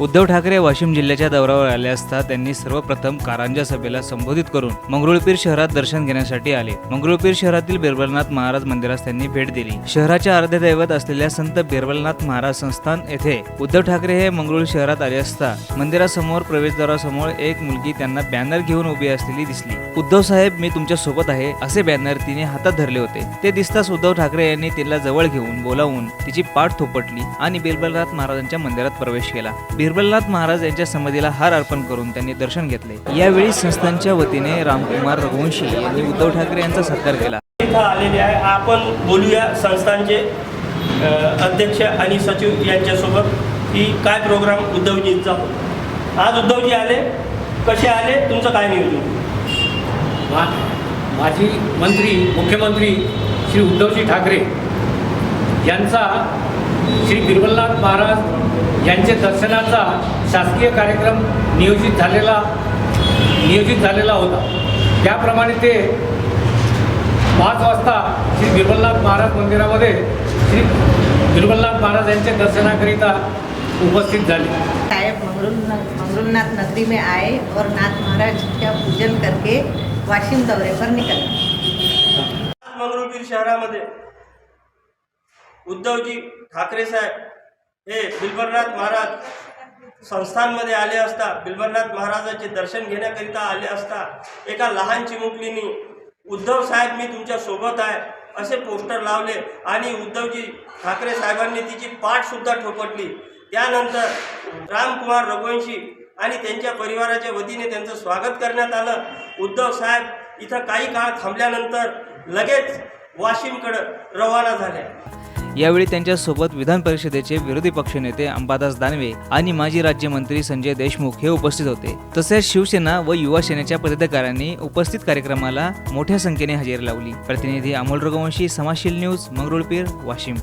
उद्धव ठाकरे वाशिम जिल्ह्याच्या दौऱ्यावर आले असता त्यांनी सर्वप्रथम कारंजा सभेला संबोधित करून मंगरुळपीर शहरात दर्शन घेण्यासाठी आले. मंगरुळपीर शहरातील बिरबलनाथ महाराज मंदिरास त्यांनी भेट दिली. शहराच्या अर्धे दैवत असलेल्या संत बिरबलनाथ महाराज संस्थान येथे उद्धव ठाकरे हे मंगरुळ शहरात आले असता मंदिरासमोर प्रवेशद्वारासमोर एक मुलगी त्यांना बॅनर घेऊन उभी असलेली दिसली. उद्धव साहेब मी तुमच्यासोबत आहे असे बॅनर तिने हातात धरले होते. ते दिसताच उद्धव ठाकरे यांनी तिला जवळ घेऊन बोलावून तिची पाठ थोपटली आणि बिरबलनाथ महाराजांच्या मंदिरात प्रवेश केला. बिरबलनाथ महाराज यांच्या समाधीला हार अर्पण करून त्यांनी दर्शन घेतले. यावेळी संस्थांच्या वतीने रामकुमार रघुवंशी यांनी उद्धव ठाकरे यांचा सत्कार केला. इथं आलेले आहे. आपण बोलूया संस्थांचे अध्यक्ष आणि सचिव यांच्यासोबत की काय प्रोग्राम उद्धवजींचा. आज उद्धवजी आले. कसे आले? तुमचं काय नियोजन? मा माजी मंत्री मुख्यमंत्री श्री उद्धवजी ठाकरे यांचा श्री बिरबलनाथ महाराज यांचे दर्शनाचा शासकीय कार्यक्रम नियोजित झालेला नियोजित झालेला होता. त्याप्रमाणे ते पाच वाजता श्री बिरबलनाथ महाराज मंदिरामध्ये श्री बिरबलनाथ महाराज यांच्या दर्शनाकरिता उपस्थित झाले. साहेब मंगरुल मंगरुलनाथ नगरी में आए और नाथ महाराज का पूजन करके वाशिम दौरे पर निकले। मंगरुळपीर शहरामध्ये उद्धवजी ठाकरे साहेब हे बिल्बरनाथ महाराज संस्थांमध्ये आले असता बिल्बरनाथ महाराजांचे दर्शन घेण्याकरिता आले असता एका लहान चिमुकलीनी उद्धव साहेब मी तुमच्यासोबत आहे असे पोस्टर लावले आणि उद्धवजी ठाकरे साहेबांनी तिची पाठसुद्धा ठोपटली. त्यानंतर रामकुमार रघुवंशी आणि त्यांच्या परिवाराच्या वतीने त्यांचं स्वागत करण्यात आलं. उद्धव साहेब इथं काही काळ थांबल्यानंतर लगेच वाशिमकडं रवाना झाले. यावेळी त्यांच्यासोबत विधान परिषदेचे विरोधी पक्षनेते अंबादास दानवे आणि माजी राज्यमंत्री संजय देशमुख हे उपस्थित होते. तसेच शिवसेना व युवा सेनेच्या पदाधिकाऱ्यांनी उपस्थित कार्यक्रमाला मोठ्या संख्येने हजेरी लावली. प्रतिनिधी अमोल रघुवंशी समाशील न्यूज मंगरुळपीर वाशिम.